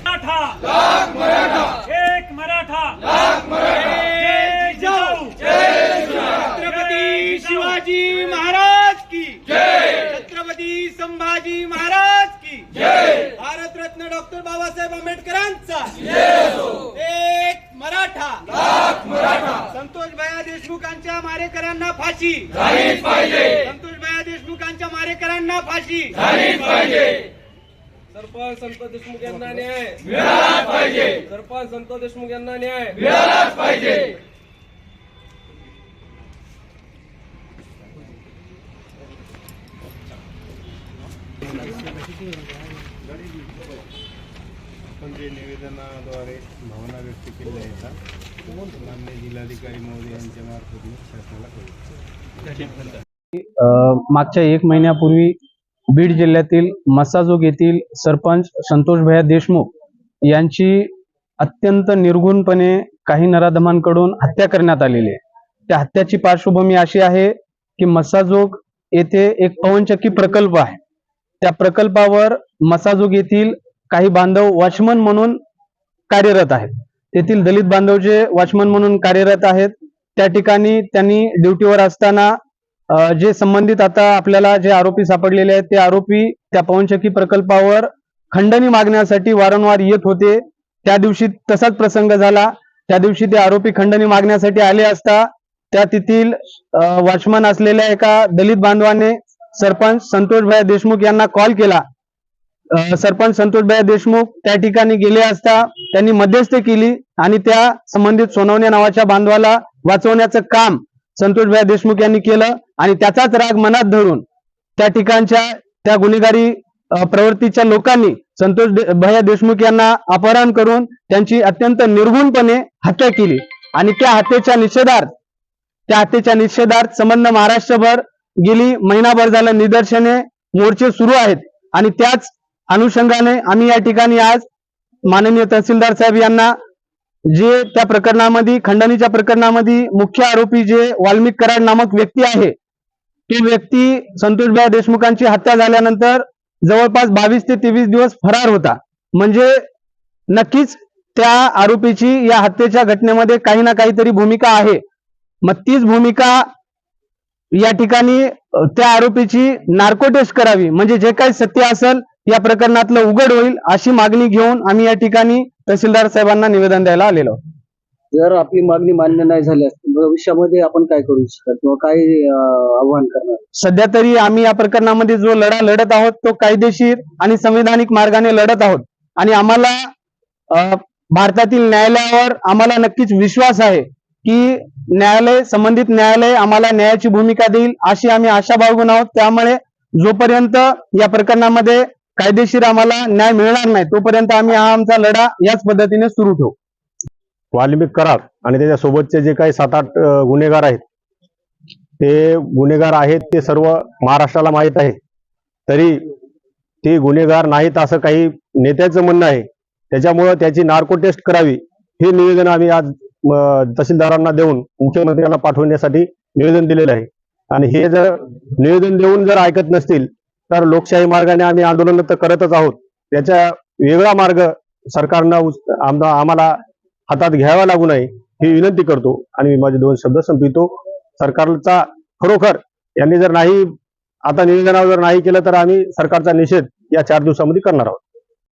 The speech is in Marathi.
मराठा। एक मराठा। जय जिजाऊ छत्रपती शिवाजी महाराज की। जय। छत्रपती संभाजी महाराज की। जय। भारतरत्न डॉक्टर बाबासाहेब आंबेडकरांचा एक मराठा मराठा संतोष भया देशमुखांच्या मारेकरांना फाशी. संतोष भया देशमुखांच्या मारेकरांना फाशी. सरपंच संत देशमुख यांना न्याय. मिळालाच पाहिजे. सरपंच संत देशमुख यांना न्याय. मिळालाच पाहिजे. आपण जे निवेदनाद्वारे भावना व्यक्त केल्या आहेत मागच्या एक महिन्यापूर्वी बीड जिल्ह्यातील मसाजोग येथील सरपंच संतोष भैया देशमुख यांची अत्यंत निर्गुणपणे काही नराधमांकडून हत्या करण्यात आलेली आहे. त्या हत्याची पार्श्वभूमी अशी आहे की मसाजोग येथे एक पवनचक्की प्रकल्प आहे. त्या प्रकल्पावर मसाजोग येथील काही बांधव वॉचमन म्हणून कार्यरत आहेत. तेथील दलित बांधव जे वॉचमन म्हणून कार्यरत आहेत. त्या ठिकाणी त्यांनी ड्युटीवर असताना जे संबंधित आता आपल्याला जे आरोपी सापडलेले आहेत ते आरोपी त्या पवनचक्की प्रकल्पावर खंडणी मागण्यासाठी वारंवार येत होते. त्या दिवशी तसाच प्रसंग झाला. त्या दिवशी ते आरोपी खंडणी मागण्यासाठी आले असता त्या तेथील वॉचमन असलेल्या एका दलित बांधवाने सरपंच संतोषभाई देशमुख यांना कॉल केला. सरपंच संतोषभाई देशमुख त्या ठिकाणी गेले असता त्यांनी मध्यस्थी केली आणि त्या संबंधित सोनवणे नावाच्या बांधवाला वाचवण्याचं काम संतोषभाई देशमुख यांनी केलं आणि त्याचाच राग मनात धरून त्या ठिकाणच्या त्या गुन्हेगारी प्रवृत्तीच्या लोकांनी संतोष दे- भैया देशमुख यांना अपहरण करून त्यांची अत्यंत निर्गुणपणे हत्या केली. आणि त्या हत्येच्या निषेधार्थ त्या हत्येच्या निषेधार्थ संबंध महाराष्ट्रभर गेली. महिनाभर झालं निदर्शने मोर्चे सुरू आहेत. आणि त्याच अनुषंगाने आम्ही या ठिकाणी आज माननीय तहसीलदार साहेब यांना जे त्या प्रकरणामध्ये खंडणीच्या प्रकरणामध्ये मुख्य आरोपी जे वाल्मिक कराड नामक व्यक्ती आहे ती व्यक्ती संतोषभाई देशमुखांची हत्या झाल्यानंतर जवळपास बावीस ते तेवीस दिवस फरार होता. म्हणजे नक्कीच त्या आरोपीची या हत्येच्या घटनेमध्ये काही ना काहीतरी भूमिका आहे. मग तीच भूमिका या ठिकाणी त्या आरोपीची नार्को टेस्ट करावी म्हणजे जे काही सत्य असेल या प्रकरणातलं उघड होईल अशी मागणी घेऊन आम्ही या ठिकाणी तहसीलदार साहेबांना निवेदन द्यायला आलेलो. जर आपली मागणी मान्य नाही झाल्यास भविष्यामध्ये आपण काय करू शकता किंवा काय आव्हान करणार? सध्या तरी आम्ही या प्रकरणामध्ये जो लढा लढत आहोत तो कायदेशीर आणि संविधानिक मार्गाने लढत आहोत. आणि आम्हाला भारतातील न्यायालयावर आम्हाला नक्कीच विश्वास आहे की न्यायालय संबंधित न्यायालय आम्हाला न्यायाची भूमिका देईल अशी आम्ही आशा बाळगून आहोत. त्यामुळे जोपर्यंत या प्रकरणामध्ये कायदेशीर आम्हाला न्याय मिळणार नाही तोपर्यंत आम्ही हा आमचा लढा याच पद्धतीने सुरू ठेवू. वाल्मिक करार आणि त्याच्यासोबतचे जे काही सात आठ गुन्हेगार आहेत ते गुन्हेगार आहेत ते सर्व महाराष्ट्राला माहीत आहे. तरी ते गुन्हेगार नाहीत असं काही नेत्याचं म्हणणं आहे. त्याच्यामुळं त्याची नार्को टेस्ट करावी हे निवेदन आम्ही आज तहसीलदारांना देऊन मुख्यमंत्र्यांना पाठवण्यासाठी निवेदन दिलेलं आहे. आणि हे जर निवेदन देऊन जर ऐकत नसतील तर लोकशाही मार्गाने आम्ही आंदोलन तर करतच आहोत. त्याचा वेगळा मार्ग सरकारनं आम्हाला हातात घ्यावा लागू नये ही विनंती करतो आणि मी माझे दोन शब्द संपितो सरकारचा खरोखर यांनी जर नाही आता निवेदनावर जर नाही केलं तर आम्ही सरकारचा निषेध या चार दिवसामध्ये करणार आहोत.